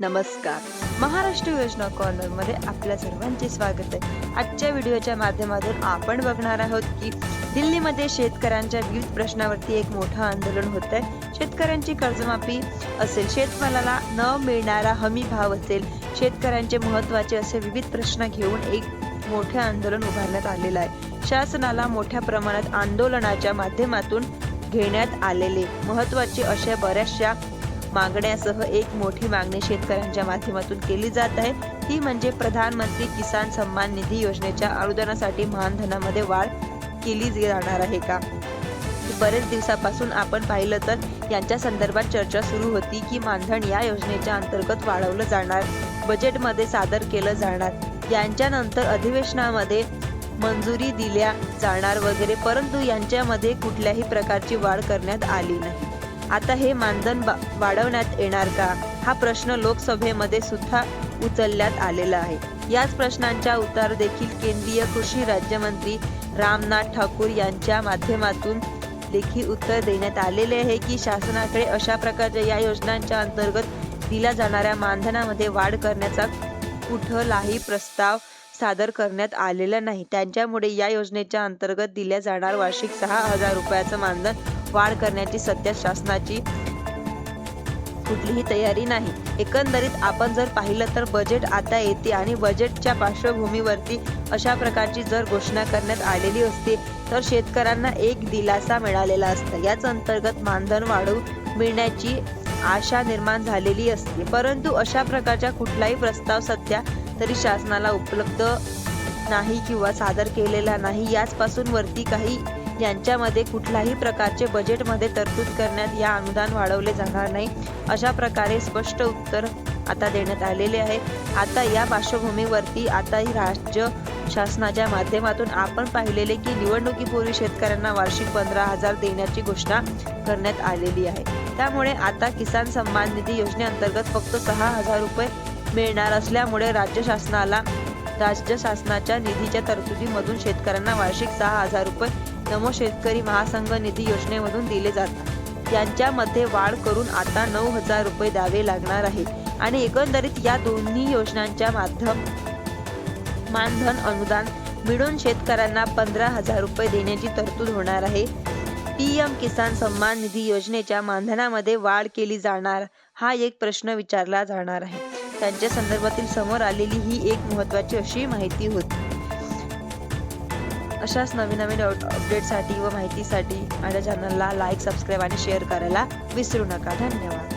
नमस्कार. महाराष्ट्र योजना कॉर्नरमध्ये आपल्या सर्वांचे स्वागत आहे. आजच्या व्हिडिओच्या माध्यमातून आपण बघणार आहोत की दिल्लीमध्ये शेतकऱ्यांच्या विविध प्रश्नावरती एक मोठं आंदोलन होत आहे शेतकऱ्यांची कर्जमाफी असेल शेतमालाला न मिळणारा हमी भाव असेल शेतकऱ्यांचे महत्त्वाचे असे विविध प्रश्न घेऊन एक मोठे आंदोलन उभारण्यात आलेलं आहे. शासनाला मोठ्या प्रमाणात आंदोलनाच्या माध्यमातून घेण्यात आलेले महत्त्वाचे अशा बऱ्याचशा मागण्यासह एक मोठी मागणी शेतकऱ्यांच्या माध्यमातून केली जात आहे. ती म्हणजे प्रधानमंत्री किसान सन्मान निधी योजनेच्या अनुदानासाठी मानधनामध्ये वाढ केली जाणार आहे का? बरेच दिवसापासून आपण पाहिलं तर यांच्या संदर्भात चर्चा सुरू होती की मानधन या योजनेच्या अंतर्गत वाढवलं जाणार बजेटमध्ये सादर केलं जाणार. यांच्यानंतर अधिवेशनामध्ये मंजुरी दिल्या जाणार वगैरे परंतु यांच्यामध्ये कुठल्याही प्रकारची वाढ करण्यात आली नाही. आता हे मानधन बा- वाढवण्यात येणार का? हा प्रश्न लोकसभेमध्ये सुद्धा उचलण्यात आलेला आहे. याच प्रश्नांच्या उत्तर देखील केंद्रीय कृषी राज्यमंत्री रामनाथ ठाकूर यांच्या माध्यमातून लेखी उत्तर देण्यात आलेले आहे की शासनाकडे अशा प्रकारच्या या योजनांच्या अंतर्गत दिल्या जाणाऱ्या मानधनामध्ये वाढ करण्याचा कुठलाही प्रस्ताव सादर करण्यात आलेला नाही. त्यांच्यामुळे या योजनेच्या अंतर्गत दिल्या जाणार वार्षिक सहा हजार रुपयाचं मानधन वाढ करण्याची सध्या शासनाची कुठलीही तयारी नाही. एकंदरीत आपण जर पाहिलं तर बजेट आता येते आणि बजेटच्या पार्श्वभूमीवरती अशा प्रकारची जर घोषणा करण्यात आलेली असते तर शेतकऱ्यांना एक दिलासा मिळालेला असता. याच अंतर्गत मानधन वाढू मिळण्याची आशा निर्माण झालेली असते. परंतु अशा प्रकारचा कुठलाही प्रस्ताव सध्या तरी शासनाला उपलब्ध नाही किंवा सादर केलेला नाही. याचपासून वरती काही यांच्यामध्ये कुठल्याही प्रकारचे बजेटमध्ये तरतूद करण्यात या अनुदान वाढवले जाणार नाही. अशा प्रकारे स्पष्ट उत्तर आता देण्यात आलेले आहे. आता या पार्श्वभूमीवरती आता ही राज्य शासनाच्या माध्यमातून आपण पाहिलेले की निवडणुकीपूर्वी शेतकऱ्यांना वार्षिक पंधरा हजार देण्याची घोषणा करण्यात आलेली आहे. त्यामुळे आता किसान सन्मान निधी योजनेअंतर्गत फक्त सहा हजार रुपये मिळणार असल्यामुळे राज्य शासनाला राज्य शासनाच्या निधीच्या तरतुदीमधून शेतकऱ्यांना वार्षिक सहा हजार रुपये नमो शेतकरी महासंघ निधी योजनेमधून दिले जातात यांच्यामध्ये वाढ करून आता नऊ हजार रुपये द्यावे लागणार आहे आणि एकंदरीत या दोन्ही योजनांच्या माध्यम मानधन अनुदान मिळून शेतकऱ्यांना पंधरा हजार रुपये देण्याची तरतूद होणार आहे. पीएम किसान सन्मान निधी योजनेच्या मानधनामध्ये वाढ केली जाणार हा एक प्रश्न विचारला जाणार आहे. त्यांच्या संदर्भातील समोर आलेली ही एक महत्वाची अशी माहिती होती. अशाच नवीन नवीन अपडेटसाठी व माहितीसाठी माझ्या चॅनलला लाईक सबस्क्राईब आणि शेअर करायला विसरू नका. धन्यवाद.